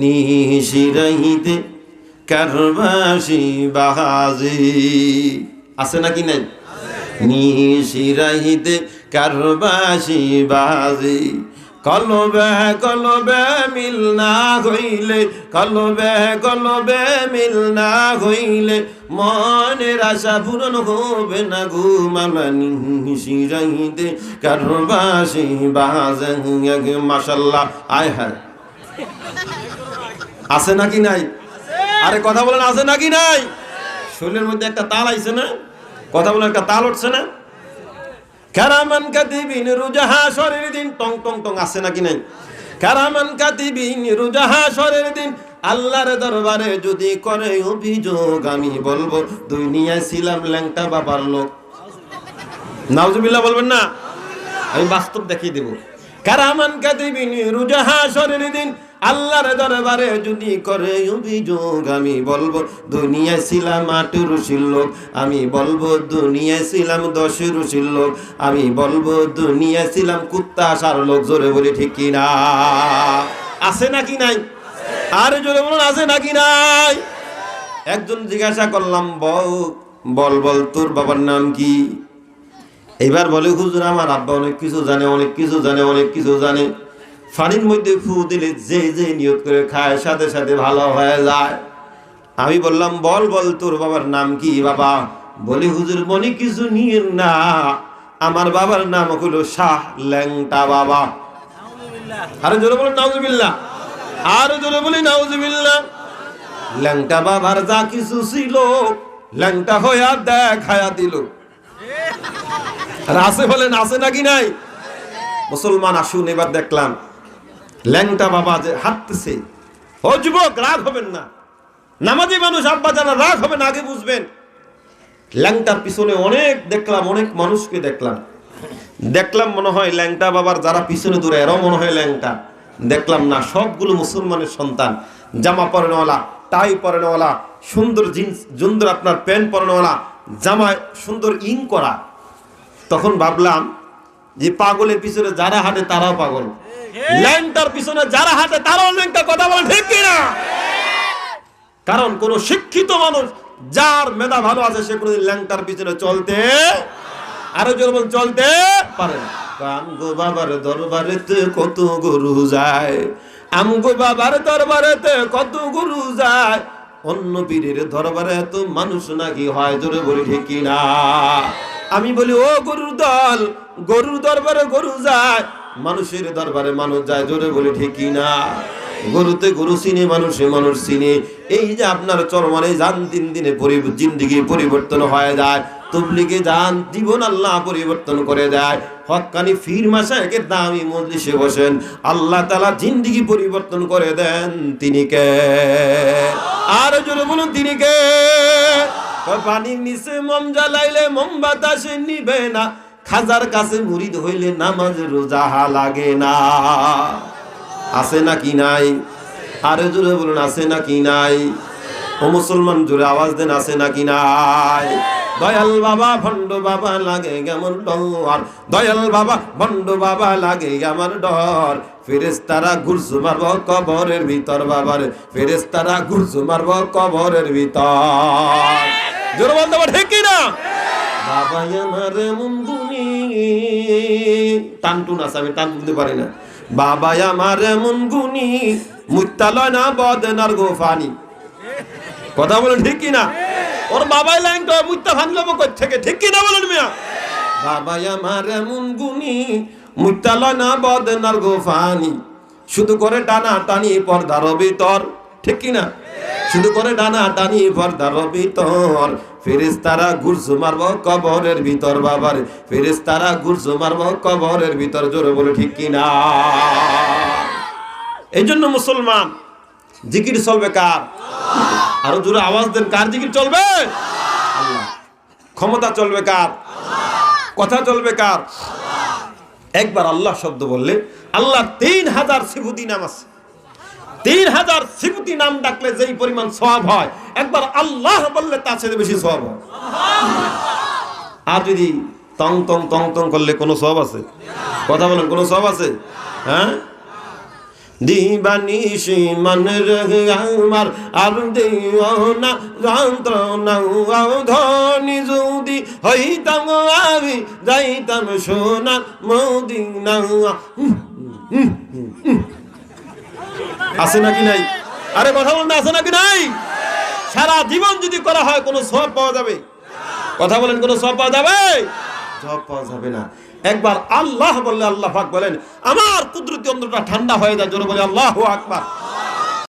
নিশিরাইতে কারবাসি বাহাজি। আছে নাকি নাই? নিশিরাইতে কারবাসি বাজি কলবে কলবে মিল না হইলে, কলবে কলবে মিল না হইলে মনের আশা পূরণ হবে না ঘুমালা নিশিরাইতে কারবাসি বাজে মাসাল্লাহ আয় হায়। আছে নাকি নাই? আরে কথা বলেন, আছে নাকি নাই? শরীরের মধ্যে একটা তাল আইছে না? কথা বলেন, একটা তাল উঠছে না? দিন, টং টং টং, আছে নাই? দিন দরবারে যদি করে আমি বলব বলবেন না? আমি বাস্তব দেখিয়ে দেব। কারামান কাতিবিন রুজাহা শরীর দিন আল্লাহর দরবারে যদি করে অভিযোগ, আমি বলব, দুনিয়ায় ছিলাম আট রুশির লোক। আমি বলব, দুনিয়ায় ছিলাম দশ রুশির লোক। আমি বলব, দুনিয়ায় ছিলাম কুত্তা আসার লোক। জোরে বলি, ঠিক কিনা আছে নাকি নাই? আরে জোরে বলুন, আছে নাকি নাই? একজন জিজ্ঞাসা করলাম, বউ, বল বল, তোর বাবার নাম কি? এবার বলে, হুজুর, আমার আব্বা অনেক কিছু জানে, অনেক কিছু জানে, অনেক কিছু জানে। ফানির মধ্যে ফু দিলে যে যে নিয়ত করে খায়, সাথে সাথে ভালো হয়ে যায়। আমি বললাম, বল বল, তোর বাবার নাম কি বাবা? বলি, হুজুর, মনে কিছু নিয়ে না। আমার বাবার নাম হলো শাহ ল্যাংটা বাবা। আরে জোরে বলেন, নাউজুবিল্লাহ। আরও জোরে বলি নাউজুবিল্লাহ। ল্যাংটা বাবার যা কিছু ছিল, ল্যাংটা হইয়া দেখায়া দিল। আর আছে বলেন, আছে নাকি নাই? মুসলমান আসুন, এবার দেখলাম। ল্যাংটা বাবা যে হাঁটতেছে। ও যুবক, রাগ হবেন না। নামাজি মানুষ, আব্বা জানা, রাগ হবেন আগে বুঝবেন। ল্যাংটার পিছনে অনেক দেখলাম, অনেক মানুষকে দেখলাম। দেখলাম মনে হয় ল্যাংটা বাবার যারা পিছনে দূরে, এরাও মনে হয় ল্যাংটা। দেখলাম না, সবগুলো মুসলমানের সন্তান। জামা পরানোওয়ালা, টাই পরানোওয়ালা, সুন্দর জিন্স সুন্দর আপনার প্যান্ট পরানোওয়ালা জামায় সুন্দর ইং করা। তখন ভাবলাম, যে পাগলের পিছনে যারা হাঁটে তারাও পাগল। ল্যাংটার পিছনে যারা হাঁটে তারাও ল্যাংটা কথা বলে ঠিক কিনা? কারণ কোন শিক্ষিত মানুষ যার মেধা ভালো আছে সে কোনদিন ল্যাংটার পিছনে চলতে আরও যেমন চলতে পারে না। আমগো বাবার দরবারেতে কত গরু যায়। আমগো বাবার দরবারেতে কত গরু যায়। অন্য পীরের দরবারে এত মানুষ নাকি হয় জোরে বলি ঠিক না আমি বলি ও গরুর দল গরুর দরবারে গরু যায়। মানুষের দরবারে মানুষ যায়, জোরে বলি, ঠিক না? গরুতে গরু চিনে, মানুষে মানুষ চিনে। এই যে আপনার চরমানে যান তিন দিনে জিন্দিগি পরিবর্তন হয়ে যায়। তবলিগে যান, জীবন আল্লাহ পরিবর্তন করে দেয়। হকানি ফির মাসায়কের দামি মজলিসে বসেন। আল্লাহ তালা জিন্দিগি পরিবর্তন করে দেন তিনি কে? আর জোরে বলুন, তিনি কে? পানির নিচে মম জ্বালাইলে মম বাতাসে নিবে না। খাজার কাছে মুরিদ হইলে নামাজ রোজা লাগে না। আছে নাকি নাই? আরে জোরে বলুন, আছে নাকি নাই? ও মুসলমান, জোরে আওয়াজ দেন, আছে নাকি নাই? দয়াল বাবা, ভণ্ড বাবা লাগে কেমন ডর? দয়াল বাবা, ভণ্ড বাবা লাগে আমার ডর। ফেরেস্তারা ঘুরছু মারব কবরের ভিতর, বাবার। ফেরেস্তারা ঘুরছু মারব কবরের ভিতর। জোরে পারে, ঠিক না বাবা আমার মন গুনি টান টুন আছে আমি টান বুঝতে পারি না। বাবা আমার এমন গুনি মুত্তালয় না বদনার গোফানি। কথা বলেন ঠিক কি না ওর বাবাই ল্যাংটা মুত্তা ভাঙলো কই থেকে ঠিক কি না বলেন মিয়া? বাবা আমার এমন গুনি মুত্তালয় না বদনার গোফানি। শুধু করে টানা টানি পর্দার ভিতর। ঠিক কি না শুধু করে ডানা টানি পর্দার ভিতর ফেরেস্তারা ঘুরছু মারব কবরের ভিতর, বাবার। ফেরেস্তারা ঘুরছু মারব কবরের ভিতর, জোরে বলে ঠিক কিনা? এই জন্য মুসলমান, জিকির চলবে কার? আরও জোরে আওয়াজ দেন, কার জিকির চলবে? ক্ষমতা চলবে কার? কথা চলবে কার? একবার আল্লাহ শব্দ বললে, আল্লাহ তিন হাজার সিফুদি নাম আছে। তিন হাজার সিফুতি নাম ডাকলে যেই পরিমাণ সব হয়, একবার আল্লাহ বললে তার সাথে বেশি সব হয়। আর যদি তং তং তং তং করলে কোনো সব আছে? কথা বলেন, কোনো সব আছে? হ্যাঁ? দিবানিসি মন আমার, আর দিও না যন্ত্রণা ধনি যদি হইতাম আমি, যাইতাম সোনা মদিনা আছে নাকি নাই? আরে কথা বলেন আছে নাকি নাই? সারা জীবন যদি করা হয়, কোনো সব পাওয়া যাবে? কথা বলেন, কোনো সব পাওয়া যাবে? সব পাওয়া যাবে না। একবার আল্লাহ বললে আল্লাহ পাক বলেন, আমার কুদরতি অন্তরটা ঠান্ডা হয়ে যায়। জোরে বলে, আল্লাহ আকবার।